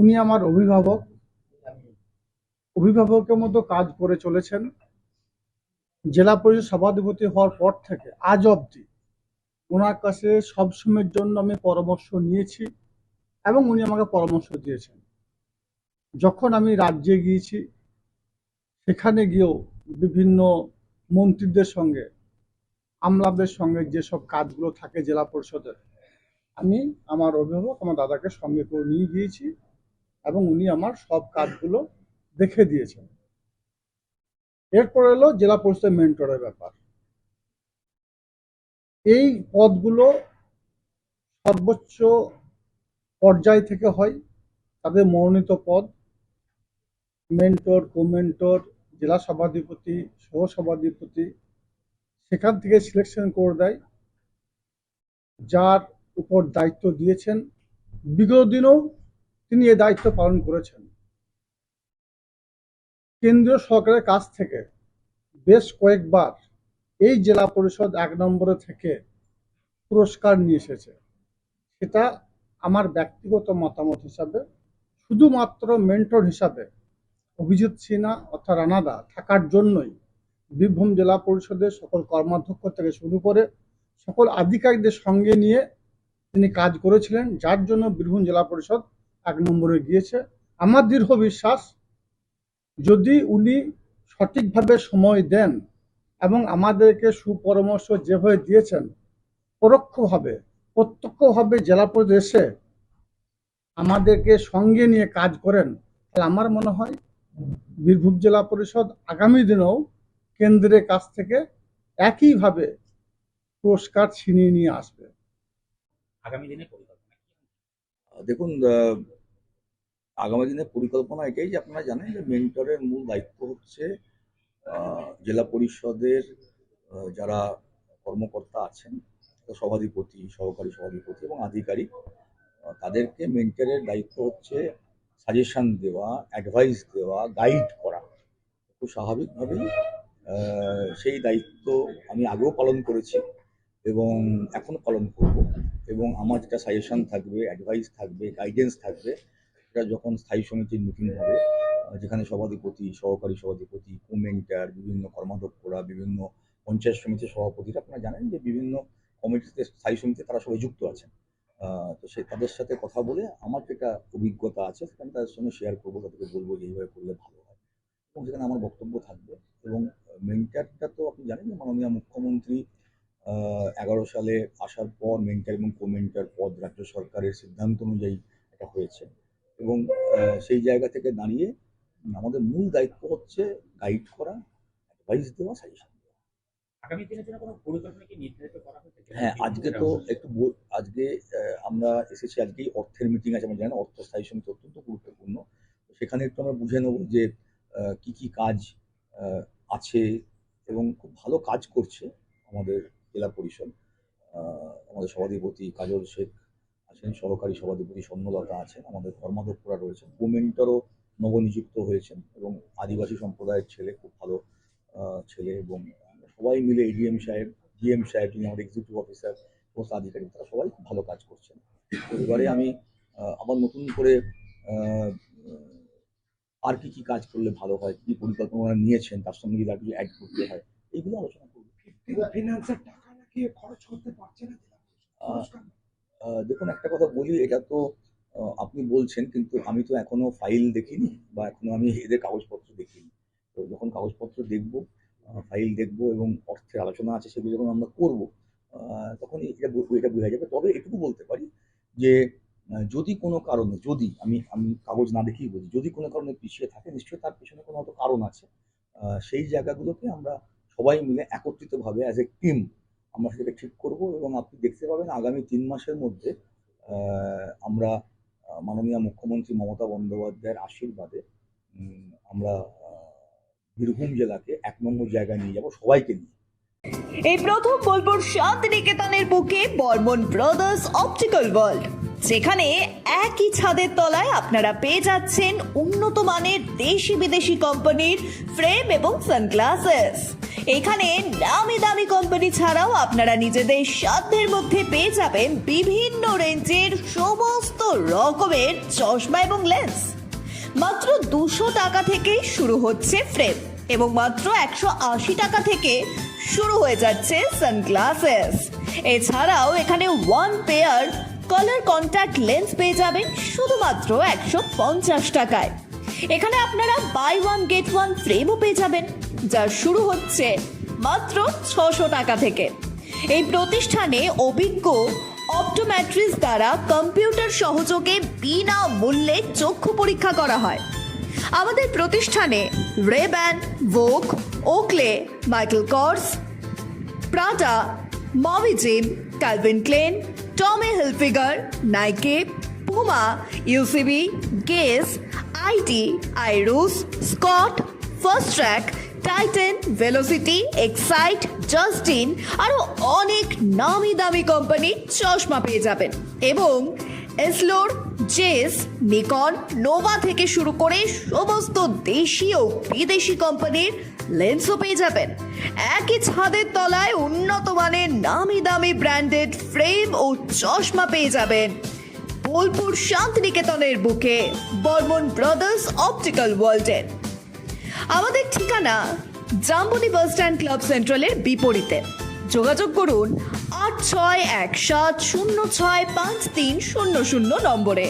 উনি আমার অভিভাবক। অভিভাবকের মতো কাজ করে চলেছেন। জেলা পরিষদ সভাধিপতি হওয়ার পর থেকে আজ অবধি ওনার কাছে সবসময়ের জন্য আমি পরামর্শ নিয়েছি এবং উনি আমাকে পরামর্শ দিয়েছেন। যখন আমি রাজ্যে গিয়েছি, সেখানে গিয়েও বিভিন্ন মন্ত্রীদের সঙ্গে, আমলাদের সঙ্গে যেসব কাজগুলো থাকে জেলা পরিষদের, আমি আমার অভিভাবক, আমার দাদাকে সঙ্গে করে নিয়ে গিয়েছি। এবং উনি আমার সব কাজগুলো দেখে দিয়েছেন। এরপর এলো জেলা পরিষদের মেন্টরের ব্যাপার। এই পদগুলো সর্বোচ্চ পর্যায় থেকে হয়, তাদের মনোনীত পদ। মেন্টর কোমেন্টর জেলা সভাধিপতি সহ সভাধিপতি সেখান থেকে সিলেকশন করে দেয়। যার উপর দায়িত্ব দিয়েছেন। বিগত দিনেও তিনি এই দায়িত্ব পালন করেছেন। কেন্দ্রীয় সরকারের কাছ থেকে বেশ কয়েকবার এই জেলা পরিষদ এক নম্বরে থেকে পুরস্কার নিয়ে এসেছে। সেটা আমার ব্যক্তিগত মতামত হিসাবে, শুধুমাত্র মেন্টর হিসাবে অভিজিৎ সিনহা অর্থাৎ রানাদা থাকার জন্যই বীরভূম জেলা পরিষদের সকল কর্মাধ্যক্ষ থেকে শুরু করে সকল আধিকারিকদের সঙ্গে নিয়ে তিনি কাজ করেছিলেন, যার জন্য বীরভূম জেলা পরিষদ এক নম্বরে গিয়েছে আমার দৃঢ় বিশ্বাস, যদি উনি সঠিকভাবে সময় দেন এবং আমাদেরকে সুপরামর্শ যেভাবে দিয়েছেন, পরোক্ষভাবে, প্রত্যক্ষভাবে জেলা পরিষদ এসে আমাদেরকে সঙ্গে নিয়ে কাজ করেন, তাহলে আমার মনে হয় বীরভূম জেলা পরিষদ আগামী দিনেও কেন্দ্রের কাছ থেকে একইভাবে পুরস্কার ছিনিয়ে নিয়ে আসবে আগামী দিনে? দেখুন আগামী দিনের পরিকল্পনা এটাই যে আপনারা জানেন যে মেন্টরের মূল দায়িত্ব হচ্ছে জেলা পরিষদের যারা কর্মকর্তা আছেন, সভাধিপতি, সহকারী সভাধিপতি এবং আধিকারিক তাদেরকে মেন্টরের দায়িত্ব হচ্ছে সাজেশন দেওয়া, অ্যাডভাইস দেওয়া, গাইড করা। খুব স্বাভাবিকভাবেই সেই দায়িত্ব আমি আগেও পালন করেছি এবং এখনও পালন করব। এবং আমার যেটা সাজেশন থাকবে অ্যাডভাইস থাকবে গাইডেন্স থাকবে, সেটা যখন স্থায়ী সমিতির মিটিং হবে যেখানে সভাধিপতি, সহকারী সভাধিপতি কোমেন্টার বিভিন্ন কর্মাধ্যক্ষরা, বিভিন্ন পঞ্চায়েত সমিতির সভাপতিরা, আপনারা জানেন যে বিভিন্ন কমিটিতে, স্থায়ী সমিতিতে তারা সবাই যুক্ত আছেন। তো সে, তাদের সাথে কথা বলে আমার যেটা অভিজ্ঞতা আছে, সেটা আমি তাদের সঙ্গে শেয়ার করব, তাদেরকে বলব যে এইভাবে করলে ভালো হয়। এবং সেখানে আমার বক্তব্য থাকবে এবং মেন্টারটা তো আপনি জানেন যে মাননীয় মুখ্যমন্ত্রী এগারো সালে আসার পর মেন্টার এবং কোমেন্টার পদ রাজ্য সরকারের সিদ্ধান্ত অনুযায়ী এটা হয়েছে। এবং সেই জায়গা থেকে দাঁড়িয়ে আমাদের মূল দায়িত্ব হচ্ছে গাইড করা অ্যাডভাইস দেওয়া সাজেশন হ্যাঁ আজকে তো একটু আজকে আমরা এসেছি আজকেই অর্থের মিটিং আছে আমরা জানেন অর্থ স্থায়ী সমিতি অত্যন্ত গুরুত্বপূর্ণ। সেখানে একটু আমরা বুঝে নেব যে কি কি কাজ আছে এবং খুব ভালো কাজ করছে আমাদের জেলা পরিষদ। আমাদের সভাধিপতি কাজল শেখ আছেন, সহকারী সভাধিপতি স্বর্ণলতা আছেন, আমাদের কর্মাধ্যক্ষরা রয়েছেন। কোমেন্টারও নবনিযুক্ত হয়েছেন এবং আদিবাসী সম্প্রদায়ের ছেলে, খুব ভালো ছেলে এবং সবাই মিলে এডিএম সাহেব ডিএম সাহেব, যিনি আমাদের এক্সিকিউটিভ অফিসার সমস্ত আধিকারিক, তারা সবাই খুব ভালো কাজ করছেন। এবারে আমি আবার নতুন করে আর কি কি কাজ করলে ভালো হয়, কি পরিকল্পনা নিয়েছেন, তার সঙ্গে যদি আর কিছু অ্যাড করতে হয় এইগুলো আলোচনা করব। নাকি খরচ করতে পারছে না দেখুন একটা কথা বলি এটা তো আপনি বলছেন কিন্তু আমি তো এখনও ফাইল দেখিনি বা এখনও আমি এদের কাগজপত্র দেখিনি। তো যখন কাগজপত্র দেখব ফাইল দেখব এবং অর্থের আলোচনা আছে সেগুলো যখন আমরা করব তখন এটা এটা বোঝা যাবে। তবে এটুকু বলতে পারি যে যদি কোনো কারণে যদি আমি আমি কাগজ না দেখেই বলি যদি কোনো কারণে পিছিয়ে থাকে নিশ্চয়ই তার পিছনে কোনো হয়তো কারণ আছে। সেই জায়গাগুলোকে আমরা সবাই মিলে একত্রিতভাবে অ্যাজ এ টিম আমরা সেটাকে ঠিক করব এবং আপনি দেখতে পাবেন আগামী তিন মাসের মধ্যে আমরা মাননীয় মুখ্যমন্ত্রী মমতা বন্দ্যোপাধ্যায়ের আশীর্বাদে আমরা বীরভূম জেলাকে এক নম্বর জায়গায় নিয়ে যাব সবাইকে নিয়ে। এই প্রথম বোলপুর শান্তিনিকেতনের বুকে বর্মন ব্রাদার্স অপটিক্যাল ওয়ার্ল্ড, যেখানে একই ছাদের তলায় আপনারা পেয়ে যাচ্ছেন উন্নত মানের দেশি বিদেশি কোম্পানির ফ্রেম এবং সানগ্লাসেস। এখানে নামি দামি কোম্পানি ছাড়াও আপনারা নিজেদের সাধ্যের মধ্যে পেয়ে যাবেন বিভিন্ন রেঞ্জের সমস্ত রকমের চশমা এবং লেন্স মাত্র দুশো টাকা থেকেই শুরু হচ্ছে ফ্রেম এবং মাত্র একশো আশি টাকা থেকে শুরু হয়ে যাচ্ছে সানগ্লাসেস এছাড়াও এখানে one pair colour contact lens পেয়ে যাবেন শুধুমাত্র একশো পঞ্চাশ টাকায়। এখানে আপনারা বাই ওয়ান গেট ওয়ান ফ্রেমও পেয়ে যাবেন যা শুরু হচ্ছে মাত্র ছশো টাকা থেকে। এই প্রতিষ্ঠানে অভিজ্ঞ অপটোম্যাট্রিস দ্বারা কম্পিউটার সহযোগে বিনা মূল্যে চক্ষু পরীক্ষা করা হয়। আমাদের প্রতিষ্ঠানে Rayban Vogue Oakley Michael Kors Prada মভিজিম Calvin Klein Tommy Hilfiger Nike Puma UCB Guess IT, আইরুস, Scott Fastrack, Titan, Velocity, Excite, Justin আরও অনেক নামি দামি কোম্পানির চশমা পেয়ে যাবেন। এবং এসলোর, জেস, নিকন, নোভা থেকে শুরু করে সমস্ত দেশি ও বিদেশি কোম্পানির লেন্সও পেয়ে যাবেন। একই ছাদের তলায় উন্নত মানের নামি দামি ব্র্যান্ডেড ফ্রেম ও চশমা পেয়ে যাবেন। বোলপুর শান্তিনিকেতনের বুকে বর্মন ব্রাদার্স অপটিক্যাল ওয়ার্ল্ডের। আমাদের ঠিকানা জাম্বনি বাস স্ট্যান্ড ক্লাব সেন্ট্রালের বিপরীতে। যোগাযোগ করুন আট ছয় এক সাত শূন্য ছয় পাঁচ তিন শূন্য শূন্য নম্বরে।